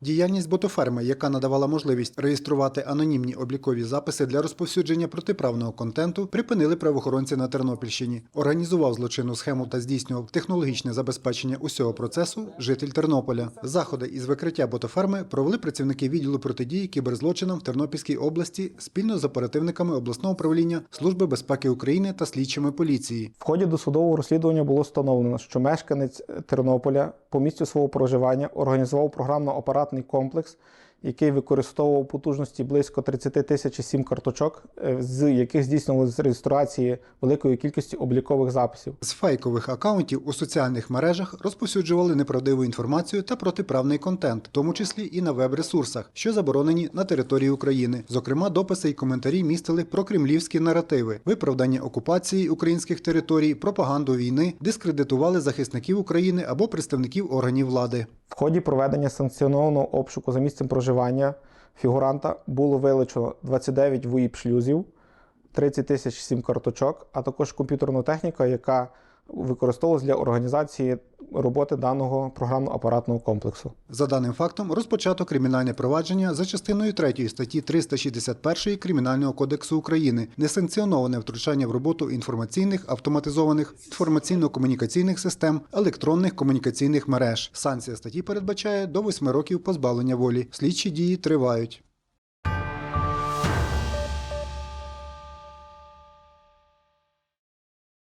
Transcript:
Діяльність ботоферми, яка надавала можливість реєструвати анонімні облікові записи для розповсюдження протиправного контенту, припинили правоохоронці на Тернопільщині. Організував злочинну схему та здійснював технологічне забезпечення усього процесу житель Тернополя. Заходи із викриття ботоферми провели працівники відділу протидії кіберзлочинам в Тернопільській області спільно з оперативниками обласного управління Служби безпеки України та слідчими поліції. В ході досудового розслідування було встановлено, що мешканець Тернополя по місцю свого проживання організував програмно-апаратний комплекс, який використовував потужності близько 30 тисяч сім карточок, е, з яких здійснювалися реєстрації великої кількості облікових записів. З фейкових акаунтів у соціальних мережах розповсюджували неправдиву інформацію та протиправний контент, в тому числі і на веб-ресурсах, що заборонені на території України. Зокрема, дописи і коментарі містили про кремлівські наративи, виправдання окупації українських територій, пропаганду війни, дискредитували захисників України або представників органів влади. В ході проведення санкціонованого обшуку за місцем проживання фігуранта було вилучено 29 воїп шлюзів, 30 тисяч сім карточок, а також комп'ютерну техніку, яка використовувалась для організації роботи даного програмно-апаратного комплексу. За даним фактом розпочато кримінальне провадження за частиною 3 статті 361 Кримінального кодексу України несанкціоноване втручання в роботу інформаційних, автоматизованих, інформаційно-комунікаційних систем, електронних комунікаційних мереж. Санкція статті передбачає до 8 років позбавлення волі. Слідчі дії тривають.